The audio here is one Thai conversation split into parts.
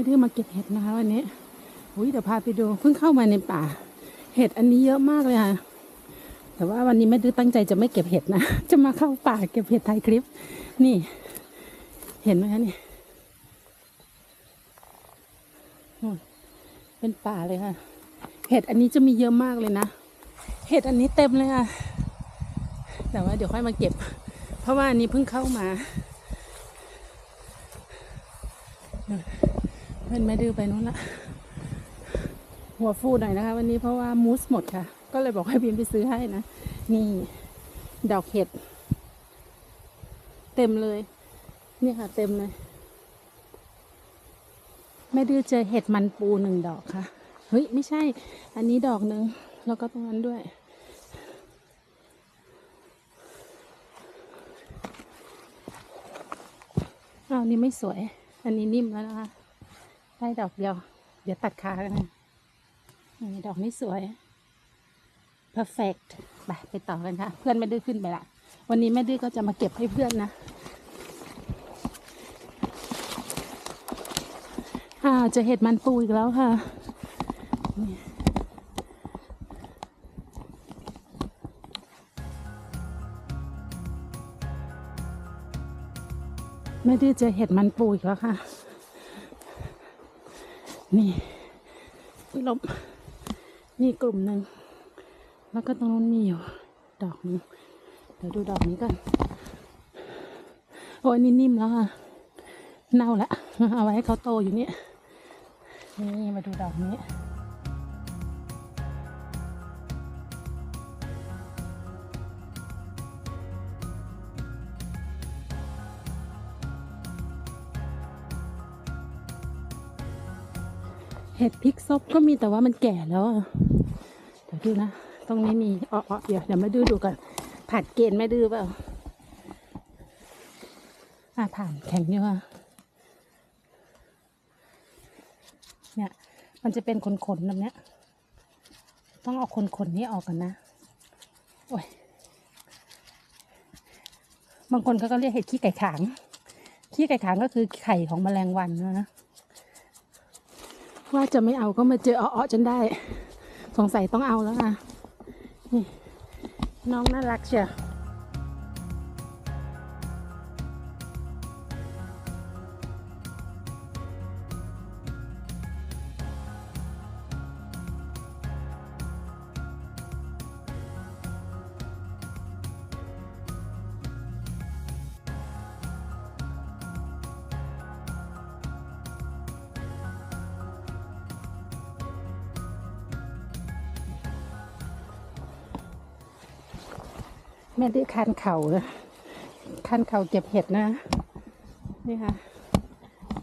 อมาเก็บเห็ดนะคะ วันนี้อุ้ยเดี๋ยวพาไปดูเพิ่งเข้ามาในป่า เห็ดอันนี้เยอะมากเลยค่ะ แต่ว่าวันนี้แม่ดื้อตั้งใจจะไม่เก็บเห็ดนะ จะมาเข้าป่าเก็บเห็ดถ่ายคลิป นี่ เห็นไหมคะนี่เป็นป่าเลยค่ะ เห็ดอันนี้จะมีเยอะมากเลยนะ เห็ดอันนี้เต็มเลยค่ะ แต่ว่าเดี๋ยวค่อยมาเก็บ เพราะว่าอันนี้เพิ่งเข้ามา เพื่อนแม่ดื้อไปนู้นละหัวฟูหน่อยนะคะ วันนี้เพราะว่ามูสหมดค่ะ ก็เลยบอกให้พิมพ์ไปซื้อให้นะ นี่ดอกเห็ด เต็มเลย นี่ค่ะ เต็มเลยแม่ดื้อเจอเห็ดมันปูหนึ่งดอกค่ะ เฮ้ย ไม่ใช่ อันนี้ดอกหนึ่งแล้วก็ตรงนั้นด้วยอ้าวนี่ไม่สวย อันนี้นิ่มแล้วนะคะ ได้ดอกเดียว เดี๋ยวตัดขากันนะนี่ดอกนี้สวย perfect ไปไปต่อกันค่ะ เพื่อนไม่ดื้อขึ้นไปละ วันนี้แม่ดื้อก็จะมาเก็บให้เพื่อนนะอ้าวจะเห็ดมันปูอีกแล้วค่ะแม่ดื้อเจอเห็ดมันปูอีกแล้วค่ะ นี่ลมนี่กลุ่มหนึ่ง แล้วก็ตรงนู้นมีอยู่ ดอกหนึงเดี๋ยวดูดอกนี้กัน โอ้ยนี่นิ่มแล้วค่ะเน่าละเอาไว้ให้เขาโตอยู่เนี่ยนี่มาดูดอกนี้ เห็ดพริกซบก็มีแต่ว่ามันแก่แล้วเดี๋ยวดูนะ ตรงนี้มีอ๋อออเดี๋ยวเดี๋ยวมาดูดูก่อนผ่านเกณฑ์ไม่ดื้อเปล่าอ่าผ่านแข็งอยู่ค่ะเนี่ย มันจะเป็นขนๆแบบเนี้ย ต้องเอาขนๆนี้ออกกันนะ โอ้ย บางคนเขาก็เรียกเห็ดขี้ไก่ขาง ขี้ไก่ขางก็คือไข่ของแมลงวันนะ ว่าจะไม่เอาก็มาเจออ้อจนได้ สงสัยต้องเอาแล้วค่ะนี่น้องน่ารักเชียว แม่ได้คันเข่านะคันเข่าเก็บเห็ดนะ นี่ค่ะ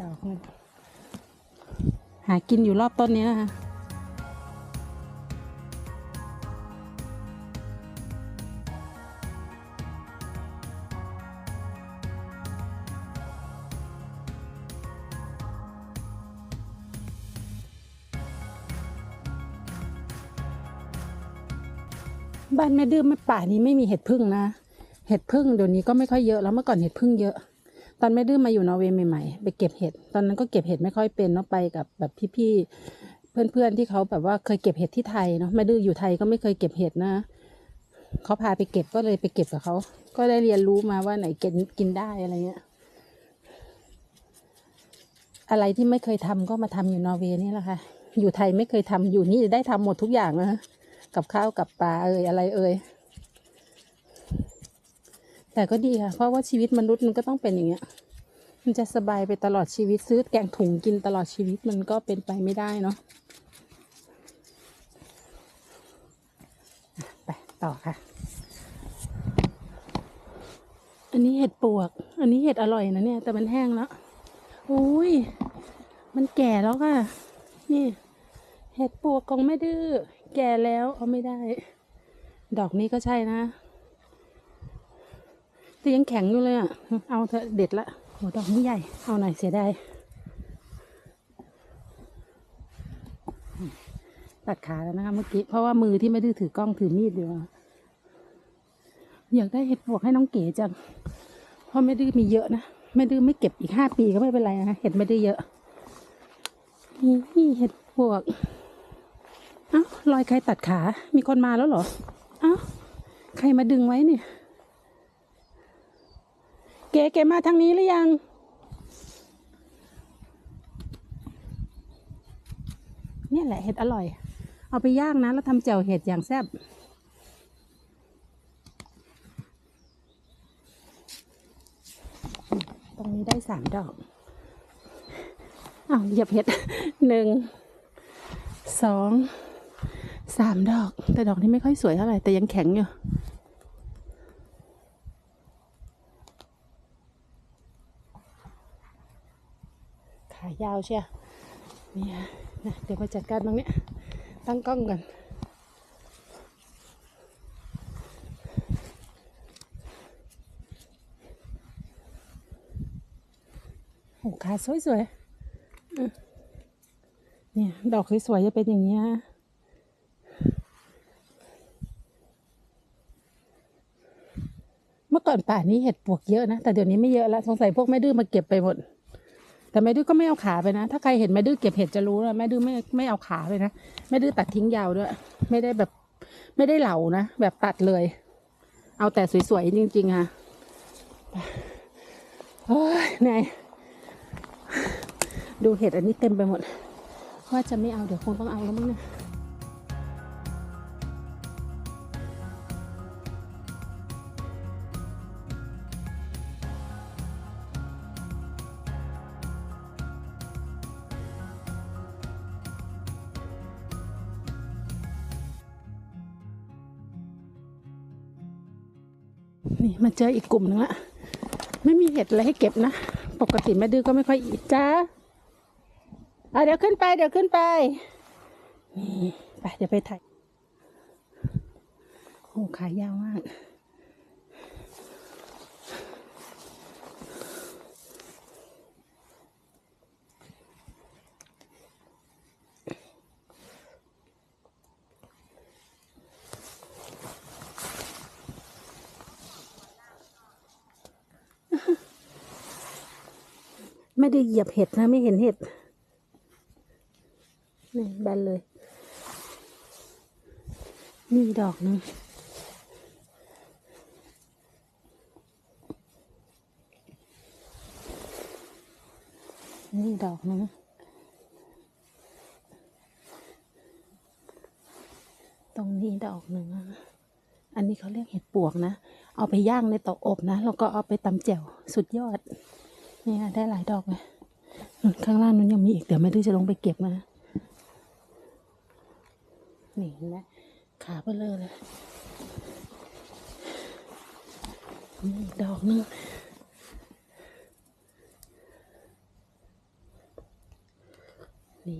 ดอกหากินอยู่รอบต้นนี้นะคะ บ้านแม่ดื้อแม่ป่านี้ไม่มีเห็ดพึ่งนะ เห็ดพึ่งเดี๋ยวนี้ก็ไม่ค่อยเยอะแล้วเมื่อก่อนเห็ดพึ่งเยอะ ตอนแม่ดื้อมาอยู่นอร์เวย์ใหม่ๆไปเก็บเห็ด ตอนนั้นก็เก็บเห็ดไม่ค่อยเป็นเนาะไปกับแบบพี่ๆเพื่อนๆที่เขาแบบว่าเคยเก็บเห็ดที่ไทยเนาะแม่ดื้ออยู่ไทยก็ไม่เคยเก็บเห็ดนะเขาพาไปเก็บก็เลยไปเก็บกับเขา ก็ได้เรียนรู้มาว่าไหนกินกินได้อะไรเงี้ย อะไรที่ไม่เคยทำก็มาทำอยู่นอร์เวย์นี่แหละค่ะ อยู่ไทยไม่เคยทำอยู่นี่ได้ทำหมดทุกอย่างนะ กับข้าวกับปลาเอ่ยอะไรเอ่ยแต่ก็ดีค่ะ เพราะว่าชีวิตมนุษย์มันก็ต้องเป็นอย่างเงี้ย มันจะสบายไปตลอดชีวิตซื้อแกงถุงกินตลอดชีวิตมันก็เป็นไปไม่ได้เนาะไปต่อค่ะ อันนี้เห็ดปวก อันนี้เห็ดอร่อยนะเนี่ย แต่มันแห้งแล้วอุ้ย มันแก่แล้วค่ะ นี่ เห็ดปวกของแม่ดื้อ แก่แล้วเอาไม่ได้ ดอกนี้ก็ใช่นะ แต่ยังแข็งอยู่เลยอะ เอาเถอะเด็ดละโหดอกนี้ใหญ่ เอาหน่อยเสียดายตัดขาแล้วนะคะเมื่อกี้เพราะว่ามือที่ไม่ได้ถือกล้องถือมีดอยู่อยากได้เห็ดปวกให้น้องเก๋จังเพราะไม่ดื้อมีเยอะนะไม่ดื้อไม่เก็บอีกห้าปีก็ไม่เป็นไรนะคะเห็ดไม่ดื้อเยอะนี่เห็ดปวก อ้ารอยใครตัดขา มีคนมาแล้วเหรอเอ้าใครมาดึงไว้เนี่ย เก๋เก๋มาทางนี้หรือยังเนี่ยแหละเห็ดอร่อย เอาไปย่างนะ แล้วทำแจ่วเห็ดอย่างแซ่บ ตรงนี้ได้สามดอก อ้าวเหยียบเห็ดหนึ่ง สอง สามดอก แต่ดอกนี้ไม่ค่อยสวยเท่าไหร่ แต่ยังแข็งอยู่ ขายาวเชียวเนี่ยนะเดี๋ยวมาจัดการตรงนี้ ตั้งกล้องก่อนโอ้ขาสวยๆเนี่ย ดอกสวยๆจะเป็นอย่างเงี้ย เมื่อ ก่อนป่านี้เห็ดปวกเยอะนะ แต่เดี๋ยวนี้ไม่เยอะแล้วสงสัยพวกแม่ดื้อมาเก็บไปหมด แต่แม่ดื้อก็ไม่เอาขาไปนะ ถ้าใครเห็นแม่ดื้อเก็บเห็ดจะรู้นะแม่ดื้อไม่ไม่เอาขาไปนะแม่ดื้อตัดทิ้งยาวด้วย ไม่ได้แบบไม่ได้เหลานะแบบตัดเลย เอาแต่สวยๆจริงๆค่ะโอ้ยเหนื่อยดูเห็ดอันนี้เต็มไปหมด ว่าจะไม่เอาเดี๋ยวคงต้องเอาแล้วมั้งเนี่ย นี่มาเจออีกกลุ่มนึงละไม่มีเห็ดอะไรให้เก็บนะ ปกติแม่ดื้อก็ไม่ค่อยอีจ้าอะเดี๋ยวขึ้นไปเดี๋ยวขึ้นไปนี่ไปเดี๋ยวไปถ่ายโอ้ขายาวมาก ไม่ได้เหยียบเห็ดนะ ไม่เห็นเห็ดนี่แบนเลย นี่ดอกหนึงนี่ดอกหนึงตรงนี้ดอกหนึ่งอะอันนี้เขาเรียกเห็ดปวกนะ เอาไปย่างในเตาอบนะ แล้วก็เอาไปตำแจ่ว สุดยอด นี่นะได้หลายดอกเลยข้างล่างนู้นยังมีอีกเดี๋ยวแม่ดื้อจะลงไปเก็บมา นี่เห็นไหมขาเบลอเลยนี่อีกดอกหนึงนี่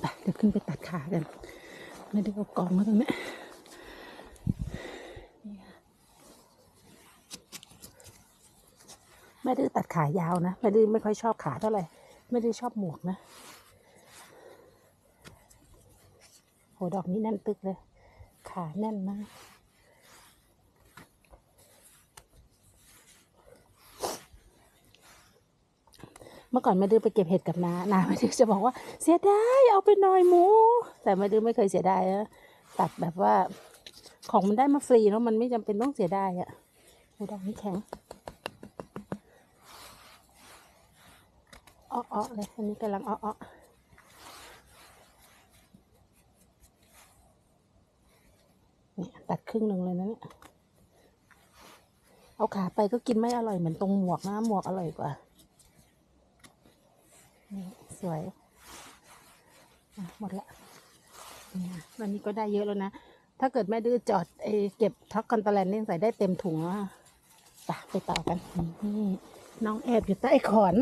ไปเดี๋ยวขึ้นไปตัดขากัน ไม่ได้เอากองมาตรงนี้ค่ะไม่ได้ตัด ขายาวนะไม่ได้ไม่ค่อยชอบขาเท่าไหร่ไม่ได้ชอบหมวกนะโหดอกนี้แน่นตึกเลย ขาแน่นมากเมื่อก่อนแม่ดื้อไปเก็บเห็ดกับนานาแม่ดื้อจะบอกว่าเสียดายเอาไปหน่อยหมู แต่แม่ดื้อไม่เคยเสียดายนะตัดแบบว่า ของมันได้มาฟรีแล้วมันไม่จำเป็นต้องเสียดายอะโหดอกนี้แข็ง อ้อเลยอันนี้กำลังอ้อเนี่ยตัดครึ่งหนึ่งเลยนะเนี่ยเอาขาไปก็กินไม่อร่อยเหมือนตรงหมวกนะหมวกอร่อยกว่านี่สวยหมดละวันนี้ก็ได้เยอะแล้วนะ ถ้าเกิดแม่ดื้อจอดไอเก็บท็อกคอนตแลนนี่ใส่ได้เต็มถุงแล้วอะไปต่อกันน้องแอบอยู่ใต้ขอน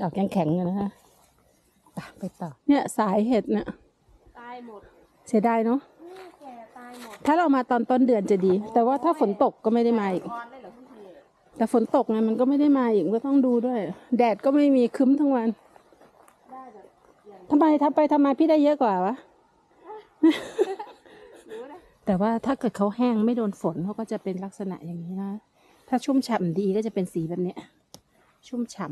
ดอกยังแข็งอยู่นะฮะไปไปต่อ เนี่ยสายเห็ดเนี่ยตายหมด เสียดายเนาะนี่แก่ตายหมด ถ้าเรามาตอนต้นเดือนจะดี แต่ว่าถ้าฝนตกก็ไม่ได้มาอีกคอนได้เหรอพี่ทีแต่ฝนตกไงมันก็ไม่ได้มาอีกก็ต้องดูด้วย แดดก็ไม่มีครึ้มทั้งวันทำไมทำไปทำมาพี่ได้เยอะกว่าวะ แต่ว่าถ้าเกิดเขาแห้งไม่โดนฝนเขาก็จะเป็นลักษณะอย่างนี้นะ ถ้าชุ่มฉ่ำดีก็จะเป็นสีแบบเนี้ย ชุ่มฉ่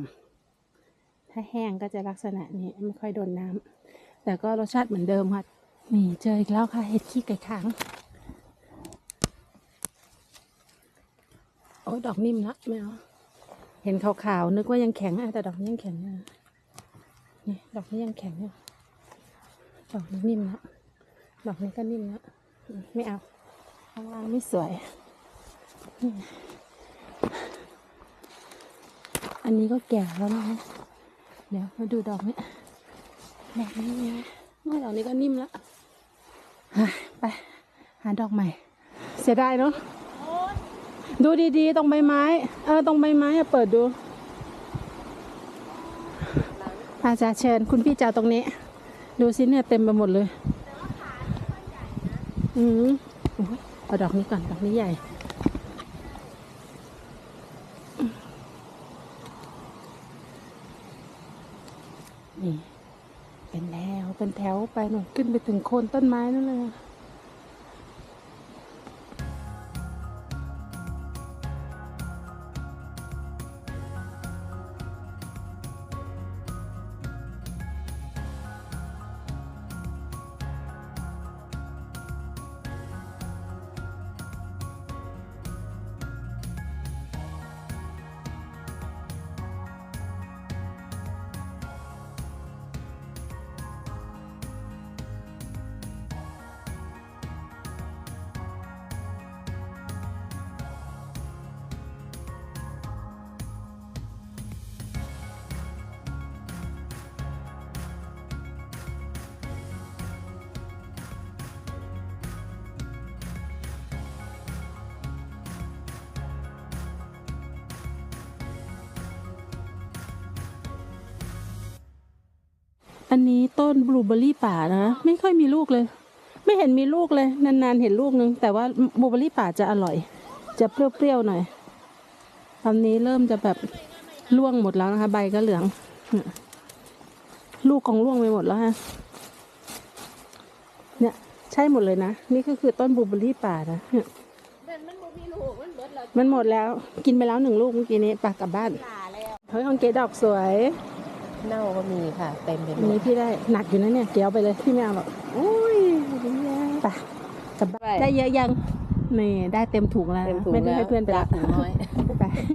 ำถ้าแห้งก็จะลักษณะนี้ไม่ค่อยโดนน้ำแต่ก็รสชาติเหมือนเดิมค่ะนี่เจออีกแล้วค่ะเห็ดขี้ไก่ค้างโอ้ดอกนิ่มละไม่เอาเห็นขาวๆนึกว่ายังแข็งอะแต่ดอกนี้ยังแข็งอยู่นี่ดอกนี้ยังแข็งอยู่ดอกนี้นิ่มละดอกนี้ก็นิ่มละไม่เอาข้างล่างไม่สวยนี่ อันนี้ก็แก่แล้วนะคะเดี๋ยวมาดูดอกนี้ดอกนี้ไงว่าดอกนี้ก็นิ่มละอะไป หาดอกใหม่ เสียดายเนาะดูดีๆ ตรงใบไม้ เออ ตรงใบไม้อะเปิดดูอาจารย์เชิญ คุณพี่จ่าตรงนี้ ดูสิเนี่ยเต็มไปหมดเลยอืมโอ้ยเอาดอกนี้ก่อน ดอกนี้ใหญ่ นี่ เป็นแถว เป็น แถวไปหน่อยขึ้นไปถึงโคนต้นไม้นั่นเลย อันนี้ต้นบลูเบอร์รี่ป่านะไม่ค่อยมีลูกเลย ไม่เห็นมีลูกเลย นานๆเห็นลูกนึง แต่ว่าบลูเบอร์รี่ป่าจะอร่อย จะเปรี้ยวๆหน่อยตอนนี้เริ่มจะแบบร่วงหมดแล้วนะคะ ใบก็เหลืองเนี่ยลูกของร่วงไปหมดแล้วฮะเนี่ย ใช่หมดเลยนะ นี่ก็คือต้นบลูเบอร์รี่ป่านะเนี่ยมันมันบ่มีลูกมันเบิดแล้วมันหมดแล้ว กินไปแล้วหนึ่งลูกเมื่อกี้นี้ปากกลับบ้านหลาแล้วเฮ้ยของเกดดอกสวย เน่าก็มีค่ะ เต็มไปหมอันดนี้พี่ได้หนักอยู่นะเนี่ยเกี่ยวไปเลยพี่ไม่เอาหรอกอุ้ยไปกลับบ้านได้เยอะยังนี่ได้เต็มถุงแล้วนะเต็มถุงไม่ได้แล้วให้เพื่อนไปจาละกถุงน้อย ไป